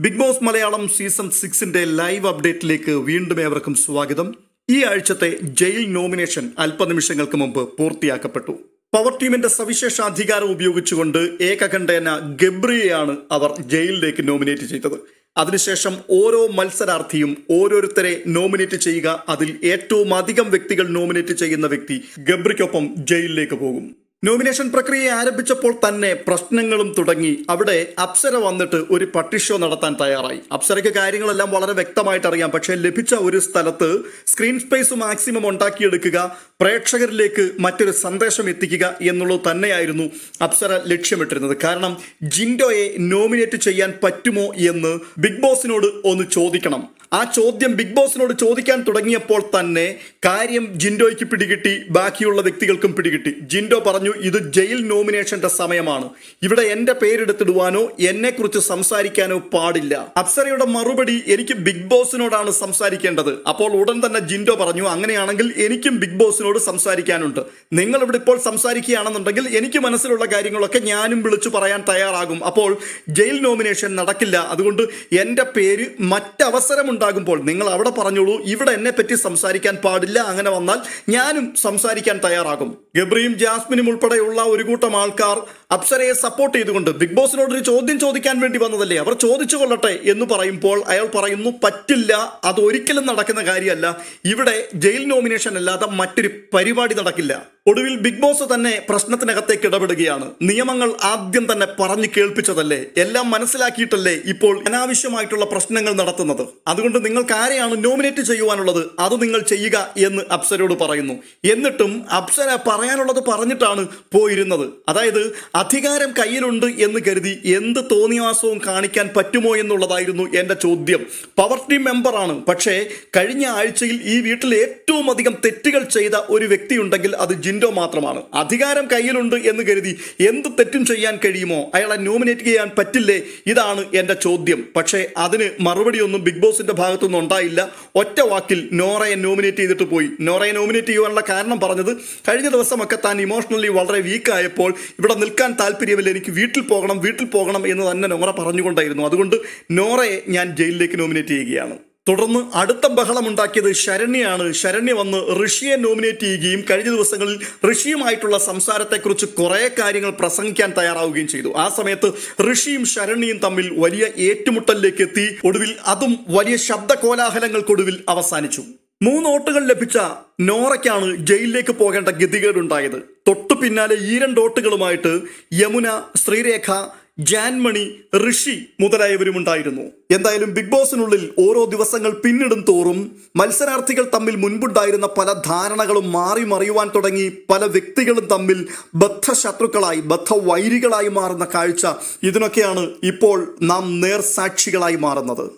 Big Boss Malayalam season സിക്സിന്റെ live അപ്ഡേറ്റിലേക്ക് വീണ്ടും ഏവർക്കും സ്വാഗതം. ഈ ആഴ്ചത്തെ ജയിൽ നോമിനേഷൻ അല്പനിമിഷങ്ങൾക്ക് മുമ്പ് പൂർത്തിയാക്കപ്പെട്ടു. പവർ ടീമിന്റെ സവിശേഷ അധികാരം ഉപയോഗിച്ചുകൊണ്ട് ഏകകണ്ഠേന ഗബ്രിയെയാണ് അവർ ജയിലിലേക്ക് നോമിനേറ്റ് ചെയ്തത്. അതിനുശേഷം ഓരോ മത്സരാർത്ഥിയും ഓരോരുത്തരെ നോമിനേറ്റ് ചെയ്യുക അതിൽ ഏറ്റവും അധികം വ്യക്തികൾ നോമിനേറ്റ് ചെയ്യുന്ന വ്യക്തി ഗബ്രിക്കൊപ്പം ജയിലിലേക്ക് പോകും. നോമിനേഷൻ പ്രക്രിയ ആരംഭിച്ചപ്പോൾ തന്നെ പ്രശ്നങ്ങളും തുടങ്ങി. അവിടെ അപ്സര വന്നിട്ട് ഒരു പട്ടി ഷോ നടത്താൻ തയ്യാറായി. അപ്സരയ്ക്ക് കാര്യങ്ങളെല്ലാം വളരെ വ്യക്തമായിട്ട് അറിയാം. പക്ഷേ ലഭിച്ച ഒരു സ്ഥലത്ത് സ്ക്രീൻ സ്പേസ് മാക്സിമം ഉണ്ടാക്കിയെടുക്കുക പ്രേക്ഷകരിലേക്ക് മറ്റൊരു സന്ദേശം എത്തിക്കുക എന്നുള്ളത് തന്നെയായിരുന്നു അപ്സര ലക്ഷ്യമിട്ടിരുന്നത്. കാരണം ജിൻഡോയെ നോമിനേറ്റ് ചെയ്യാൻ പറ്റുമോ എന്ന് ബിഗ് ബോസിനോട് ഒന്ന് ചോദിക്കണം. ആ ചോദ്യം ബിഗ് ബോസിനോട് ചോദിക്കാൻ തുടങ്ങിയപ്പോൾ തന്നെ കാര്യം ജിൻഡോയ്ക്ക് പിടികിട്ടി ബാക്കിയുള്ള വ്യക്തികൾക്കും പിടികിട്ടി. ജിൻഡോ പറഞ്ഞു ഇത് ജയിൽ നോമിനേഷന്റെ സമയമാണ്. ഇവിടെ എന്റെ പേരെടുത്തിടുവാനോ എന്നെ കുറിച്ച് സംസാരിക്കാനോ പാടില്ല. അപ്സരയുടെ മറുപടി എനിക്ക് ബിഗ് ബോസിനോടാണ് സംസാരിക്കേണ്ടത്. അപ്പോൾ ഉടൻ തന്നെ ജിൻഡോ പറഞ്ഞു അങ്ങനെയാണെങ്കിൽ എനിക്കും ബിഗ് ബോസിനോട് സംസാരിക്കാനുണ്ട്. നിങ്ങൾ ഇവിടെ ഇപ്പോൾ സംസാരിക്കുകയാണെന്നുണ്ടെങ്കിൽ എനിക്ക് മനസ്സിലുള്ള കാര്യങ്ങളൊക്കെ ഞാനും വിളിച്ചു പറയാൻ തയ്യാറാകും. അപ്പോൾ ജയിൽ നോമിനേഷൻ നടക്കില്ല. അതുകൊണ്ട് എന്റെ പേര് മറ്റവസരമുണ്ടാകുമ്പോൾ നിങ്ങൾ അവിടെ പറഞ്ഞോളൂ ഇവിടെ എന്നെ പറ്റി സംസാരിക്കാൻ പാടില്ല അങ്ങനെ വന്നാൽ ഞാനും സംസാരിക്കാൻ തയ്യാറാകും. ഗബ്രിയും ജാസ്മിനും ഉൾപ്പെടെയുള്ള ഒരു കൂട്ടം ആൾക്കാർ അപ്സരയെ സപ്പോർട്ട് ചെയ്തുകൊണ്ട് ബിഗ് ബോസിനോട് ഒരു ചോദ്യം ചോദിക്കാൻ വേണ്ടി വന്നതല്ലേ? അവർ ചോദിച്ചു കൊള്ളട്ടെ എന്ന് പറയുമ്പോൾ അയാൾ പറയുന്നു പറ്റില്ല അത് ഒരിക്കലും നടക്കുന്ന കാര്യമല്ല. ഇവിടെ ജയിൽ നോമിനേഷൻ അല്ലാതെ മറ്റൊരു പരിപാടി നടക്കില്ല. ഒടുവിൽ ബിഗ് ബോസ് തന്നെ പ്രശ്നത്തിനകത്തേക്ക് ഇടപെടുകയാണ്. നിയമങ്ങൾ ആദ്യം തന്നെ പറഞ്ഞു കേൾപ്പിച്ചതല്ലേ? എല്ലാം മനസ്സിലാക്കിയിട്ടല്ലേ ഇപ്പോൾ അനാവശ്യമായിട്ടുള്ള പ്രശ്നങ്ങൾ നടത്തുന്നത്? അതുകൊണ്ട് നിങ്ങൾക്ക് ആരെയാണ് നോമിനേറ്റ് ചെയ്യുവാനുള്ളത്? അത് നിങ്ങൾ ചെയ്യുക എന്ന് അപ്സരയോട് പറയുന്നു. എന്നിട്ടും അപ്സര പറയാനുള്ളത് പറഞ്ഞിട്ടാണ് പോയിരുന്നത്. അതായത് അധികാരം കയ്യിലുണ്ട് എന്ന് കരുതി എന്ത് തോന്നിയാസവും കാണിക്കാൻ പറ്റുമോ എന്നുള്ളതായിരുന്നു എന്റെ ചോദ്യം. പവർ ടീം മെമ്പറാണ്. പക്ഷേ കഴിഞ്ഞ ആഴ്ചയിൽ ഈ വീട്ടിൽ ഏറ്റവും അധികം തെറ്റുകൾ ചെയ്ത ഒരു വ്യക്തിയുണ്ടെങ്കിൽ അത് ജിൻഡോ മാത്രമാണ്. അധികാരം കയ്യിലുണ്ട് എന്ന് കരുതി എന്ത് തെറ്റും ചെയ്യാൻ കഴിയുമോ? അയാളെ നോമിനേറ്റ് ചെയ്യാൻ പറ്റില്ലേ? ഇതാണ് എന്റെ ചോദ്യം. പക്ഷേ അതിന് മറുപടിയൊന്നും ബിഗ് ബോസിന്റെ ഭാഗത്തുനിന്ന് ഉണ്ടായില്ല. ഒറ്റ വാക്കിൽ നോറയെ നോമിനേറ്റ് ചെയ്തിട്ട് പോയി. നോറയെ നോമിനേറ്റ് ചെയ്യുവാനുള്ള കാരണം പറഞ്ഞത് കഴിഞ്ഞ ദിവസമൊക്കെ താൻ ഇമോഷണലി വളരെ വീക്കായപ്പോൾ ഇവിടെ നിൽക്കാൻ താല്പര്യമില്ല എനിക്ക് വീട്ടിൽ പോകണം വീട്ടിൽ പോകണം എന്ന് തന്നെ നോറ പറഞ്ഞുകൊണ്ടായിരുന്നു. അതുകൊണ്ട് നോറയെ ഞാൻ ജയിലിലേക്ക് നോമിനേറ്റ് ചെയ്യുകയാണ്. തുടർന്ന് അടുത്ത ബഹളമുണ്ടാക്കിയത് ശരണ്യാണ്. ശരണ്യ വന്ന് ഋഷിയെ നോമിനേറ്റ് ചെയ്യുകയും കഴിഞ്ഞ ദിവസങ്ങളിൽ ഋഷിയുമായിട്ടുള്ള സംസാരത്തെക്കുറിച്ച് കുറേ കാര്യങ്ങൾ പ്രസംഗിക്കാൻ തയ്യാറാവുകയും ചെയ്തു. ആ സമയത്ത് ഋഷിയും ശരണ്യയും തമ്മിൽ വലിയ ഏറ്റുമുട്ടലിലേക്ക് എത്തി. ഒടുവിൽ അതും വലിയ ശബ്ദ കോലാഹലങ്ങൾക്കൊടുവിൽ അവസാനിച്ചു. മൂന്ന് വോട്ടുകൾ ലഭിച്ച നോറയ്ക്കാണ് ജയിലിലേക്ക് പോകേണ്ട ഗതികേടുണ്ടായത്. തൊട്ടു പിന്നാലെ ഈ രണ്ട് വോട്ടുകളുമായിട്ട് യമുന ശ്രീരേഖ ജാൻമണി ഋഷി മുതലായവരും ഉണ്ടായിരുന്നു എന്തായാലും ബിഗ് ബോസിനുള്ളിൽ ഓരോ ദിവസങ്ങൾ പിന്നിടും തോറും മത്സരാർത്ഥികൾ തമ്മിൽ മുൻപുണ്ടായിരുന്ന പല ധാരണകളും മാറി മറിയുവാൻ തുടങ്ങി പല വ്യക്തികളും തമ്മിൽ ബദ്ധശത്രുക്കളായി ബദ്ധവൈരികളായി മാറുന്ന കാഴ്ച ഇതിനൊക്കെയാണ് ഇപ്പോൾ നാം നേർസാക്ഷികളായി മാറുന്നത്.